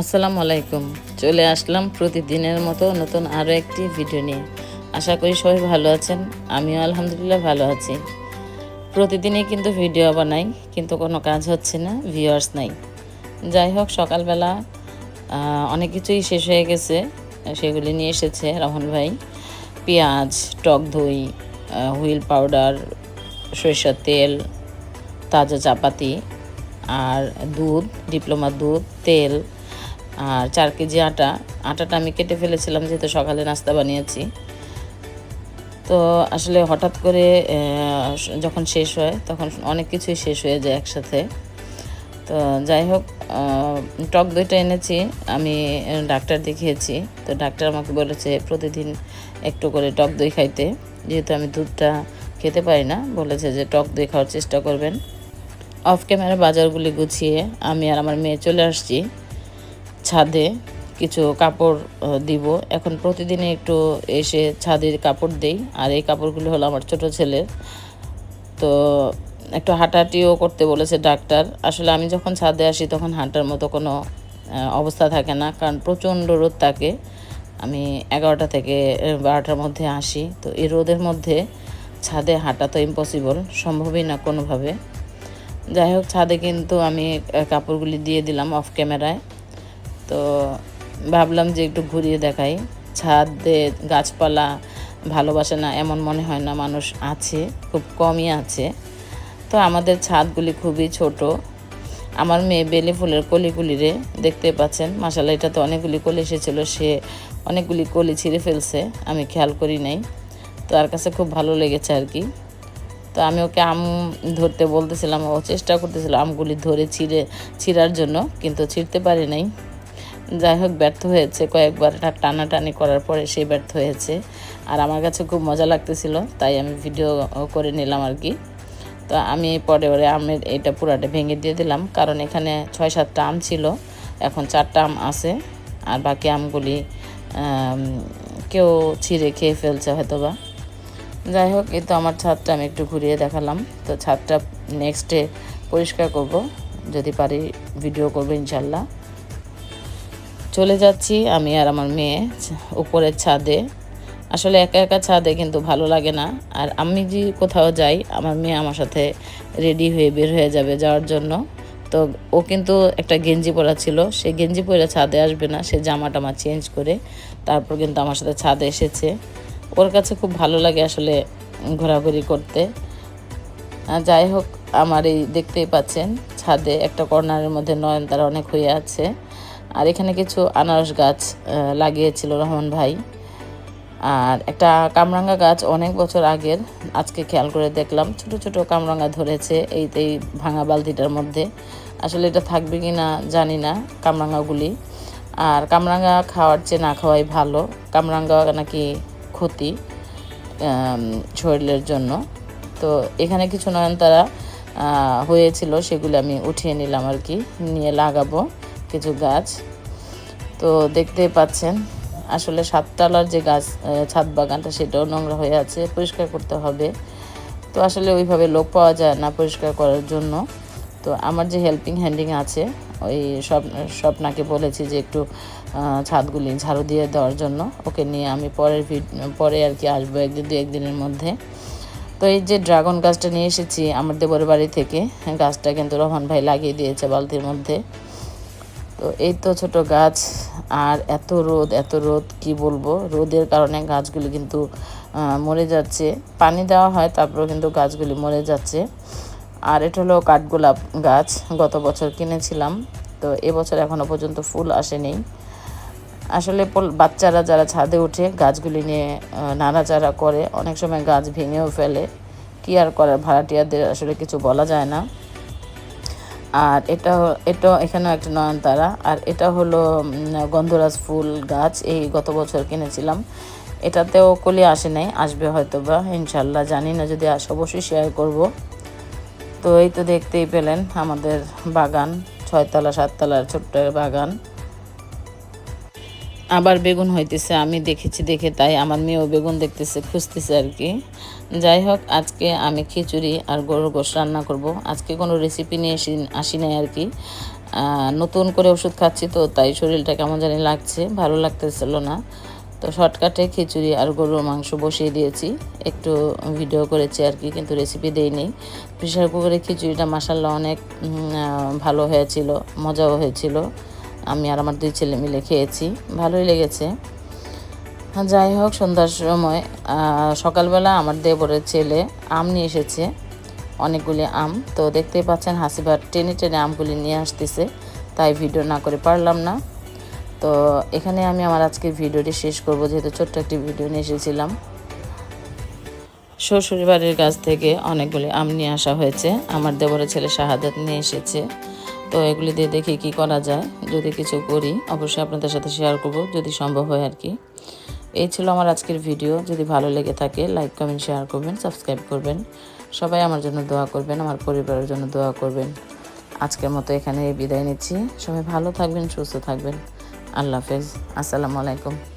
আসসালামু আলাইকুম। চলে আসলাম প্রতিদিনের মতো নতুন আরও একটি ভিডিও নিয়ে। আশা করি সবাই ভালো আছেন, আমিও আলহামদুলিল্লাহ ভালো আছি। প্রতিদিনই কিন্তু ভিডিও বানাই, কিন্তু কোনো কাজ হচ্ছে না ভিউয়ার্স নাই। যাই হোক, সকালবেলা অনেক কিছুই শেষ হয়ে গেছে, সেগুলি নিয়ে এসেছে রহন ভাই। পেঁয়াজ, টক দই হুইল পাউডার, সরিষার তেল, তাজা চাপাতি, আর দুধ, ডিপ্লোমা দুধ, তেল আর চার কেজি আটা। আটাটা আমি কেটে ফেলেছিলাম যেহেতু সকালে নাস্তা বানিয়েছি। তো আসলে হঠাৎ করে যখন শেষ হয়, তখন অনেক কিছুই শেষ হয়ে যায় একসাথে। তো যাই হোক টক দইটা এনেছি, আমি ডাক্তার দেখিয়েছি। তো ডাক্তার আমাকে বলেছে প্রতিদিন একটু করে টক দই খাইতে। যেহেতু আমি দুধটা খেতে পারি না, বলেছে যে টক দই খাওয়ার চেষ্টা করবেন। অফ ক্যামেরা বাজারগুলি গুছিয়ে আমি আর আমার মেয়ে চলে আসছি। ছাদে কিছু কাপড় দিব। এখন প্রতিদিনই একটু এসে ছাদের কাপড় দেই। আর এই কাপড়গুলো হলো আমার ছোট ছেলের। তো একটু হাঁটাহাঁটিও করতে বলেছে ডাক্তার। আসলে আমি যখন ছাদে আসি তখন হাঁটার মতো কোনো অবস্থা থাকে না। কারণ প্রচণ্ড রোদ থাকে। আমি এগারোটা থেকে বারোটার মধ্যে আসি। তো এই রোদের মধ্যে ছাদে হাঁটা তো ইম্পসিবল সম্ভবই না কোনোভাবে। যাই হোক, ছাদে কিন্তু আমি কাপড়গুলি দিয়ে দিলাম অফ ক্যামেরায় তো ভাবলাম যে একটু ঘুরিয়ে দেখাই। ছাদ ছাদে গাছপালা, ভালোবাসে না, এমন মনে হয় না মানুষ আছে, খুব কমই আছে। তো আমাদের ছাদগুলি খুবই ছোট। আমার মেয়ে বেলে ফুলের কলিগুলিরে দেখতে পাচ্ছেন? মাসালা এটা তো অনেকগুলি কলি এসেছিল, সে অনেকগুলি কলি ছিঁড়ে ফেলছে, আমি খেয়াল করি নাই। তো তার কাছে খুব ভালো লেগেছে আর কি। তো আমি ওকে আম ধরতে বলতেছিলাম, ও চেষ্টা করতেছিল আমগুলি ধরে ছিঁড়ে, ছিঁড়ার জন্য, কিন্তু ছিঁড়তে পারি নাই। যাই হোক, ব্যর্থ হয়েছে। কয়েকবার টানাটানি করার পরে সে ব্যর্থ হয়েছে। আর আমার কাছে খুব মজা লাগতেছিল, তাই আমি ভিডিও করে নিলাম আর কি। তো আমি পরে পরে আমের এটা পুরাটা ভেঙে দিয়ে দিলাম। কারণ এখানে ছয়, সাতটা আম ছিল, এখন চারটা আম আছে। আর বাকি আমগুলি কেউ ছিঁড়ে খেয়ে ফেলছে হয়তো বা যাই হোক, এই তো আমার ছাদটা আমি একটু ঘুরিয়ে দেখালাম। তো ছাদটা নেক্সটে পরিষ্কার করব, যদি পারি ভিডিও করব ইনশাল্লাহ। চলে যাচ্ছি আমি আর আমার মেয়ে উপরের ছাদে। আসলে একা একা ছাদে কিন্তু ভালো লাগে না। আর আমি যে কোথাও যাই, আমার মেয়ে আমার সাথে রেডি হয়ে বের হয়ে যাবে যাওয়ার জন্য। তো ও কিন্তু একটা গেঞ্জি পরা ছিল, সে গেঞ্জি পরে ছাদে আসবে না, সে জামা টামা চেঞ্জ করে তারপর কিন্তু আমার সাথে ছাদে এসেছে। ওর কাছে খুব ভালো লাগে আসলে ঘোরাঘুরি করতে। যাই হোক, আমার এই দেখতেই পাচ্ছেন, ছাদে একটা কর্নারের মধ্যে নয়নতারা অনেক হয়ে আছে। আর এখানে কিছু আনারস গাছ লাগিয়েছিল রহমান ভাই। আর একটা কামরাঙ্গা গাছ অনেক বছর আগের, আজকে খেয়াল করে দেখলাম, ছোট ছোট কামরাঙ্গা ধরেছে এই এই ভাঙা বালতিটার মধ্যে। আসলে এটা থাকবে কি না জানি না কামরাঙ্গাগুলি। আর কামরাঙ্গা খাওয়ার চেয়ে না খাওয়াই ভালো, কামরাঙ্গা নাকি ক্ষতি শরীরের জন্য। তো এখানে কিছু নয়নতারা হয়েছিল, সেগুলো আমি উঠিয়ে নিলাম আর কি, নিয়ে লাগাবো। কিছু গাছ। তো দেখতেই পাচ্ছেন, আসলে সাততলার যে গাছ ছাদ বাগানটা সেটাও নোংরা হয়ে আছে, পরিষ্কার করতে হবে। তো আসলে ওইভাবে লোক পাওয়া যায় না পরিষ্কার করার জন্য। তো আমার যে হেল্পিং হ্যান্ডিং আছে, ওই সব স্বপ্নাকে বলেছি যে একটু ছাদগুলি ঝাড়ু দিয়ে দেওয়ার জন্য। ওকে নিয়ে আমি পরের পরে আর কি আসব একদিন দু একদিনের মধ্যে। তো এই যে ড্রাগন গাছটা নিয়ে এসেছি আমার দেবরের বাড়ি থেকে, গাছটা কিন্তু রহমান ভাই লাগিয়ে দিয়েছে বালতির মধ্যে। তো এই তো ছোট গাছ, আর এত রোদ এত রোদ, কি বলব? রোদের কারণে গাছগুলি কিন্তু মরে যাচ্ছে। পানি দেওয়া হয়, তারপরেও কিন্তু গাছগুলি মরে যাচ্ছে। আর এটা হলো কাঠগোলাপ গাছ, গত বছর কিনেছিলাম। তো এবছর এখনও পর্যন্ত ফুল আসেনি। আসলে বাচ্চারা যারা ছাদে উঠে গাছগুলি নিয়ে নাড়াচাড়া করে, অনেক সময় গাছ ভেঙেও ফেলে। কি আর করার, ভাড়াটিয়াদের আসলে কিছু বলা যায় না। আর এটা এটা এখানেও একটা নয়নতারা। আর এটা হলো গন্ধরাজ ফুল গাছ, এই গত বছর কিনেছিলাম। এটাতেও কলি আসে নাই, আসবে হয়তো বা ইনশাল্লাহ। জানি না, যদি আসে অবশ্যই শেয়ার করব। তো এই তো দেখতেই পেলেন আমাদের বাগান, ছয়তলা, সাততলার ছোট্ট বাগান। আবার বেগুন হইতেছে, আমি দেখেছি, দেখে তাই আমার মেয়েও বেগুন দেখতেছে, খুঁজতেছে আর কি। যাই হোক, আজকে আমি খিচুড়ি আর গরুর গোশ রান্না করব। আজকে কোনো রেসিপি নিয়ে আসি নাই আর কি। নতুন করে ওষুধ খাচ্ছি তো, তাই শরীরটা কেমন জানি লাগছে, ভালো লাগতেছিল না। তো শর্টকাটে খিচুড়ি আর গরুর মাংস বসিয়ে দিয়েছি। একটু ভিডিও করেছি আর কি, কিন্তু রেসিপি দেইনি প্রেশার কুকারে খিচুড়িটা মাসাল্লাহ অনেক ভালো হয়েছিল, মজাও হয়েছিল। আমি আর আমার দুই ছেলে মিলে খেয়েছি। ভালোই লেগেছে। হ্যাঁ, যাই হোক সন্ধ্যার সময় সকালবেলা আমার দেবরের ছেলে আম নিয়ে এসেছে অনেকগুলি আম। তো দেখতেই পাচ্ছেন হাসিবার টেনে টেনে আমগুলি নিয়ে আসতেছে। তাই ভিডিও না করে পারলাম না। তো এখানে আমি আমার আজকের ভিডিওটি শেষ করব যেহেতু ছোট্ট একটি ভিডিও নিয়ে এসেছিলাম। শ্বশুর বাড়ির কাছ থেকে অনেকগুলি আম নিয়ে আসা হয়েছে। আমার দেবরের ছেলে শাহাদাত নিয়ে এসেছে। তো এগুলি দিয়ে দেখি কি করা যায়। যদি কিছু করি, অবশ্যই আপনাদের সাথে শেয়ার করব, যদি সম্ভব হয় আর কি। এই ছিল আমার আজকের ভিডিও যদি ভালো লেগে থাকে লাইক কমেন্ট শেয়ার করবেন সাবস্ক্রাইব করবেন। সবাই আমার জন্য দোয়া করবেন, আমার পরিবারের জন্য দোয়া করবেন। আজকের মতো এখানে বিদায় নিচ্ছি। সবাই ভালো থাকবেন, সুস্থ থাকবেন। আল্লাহ হাফেজ। আসসালামু আলাইকুম।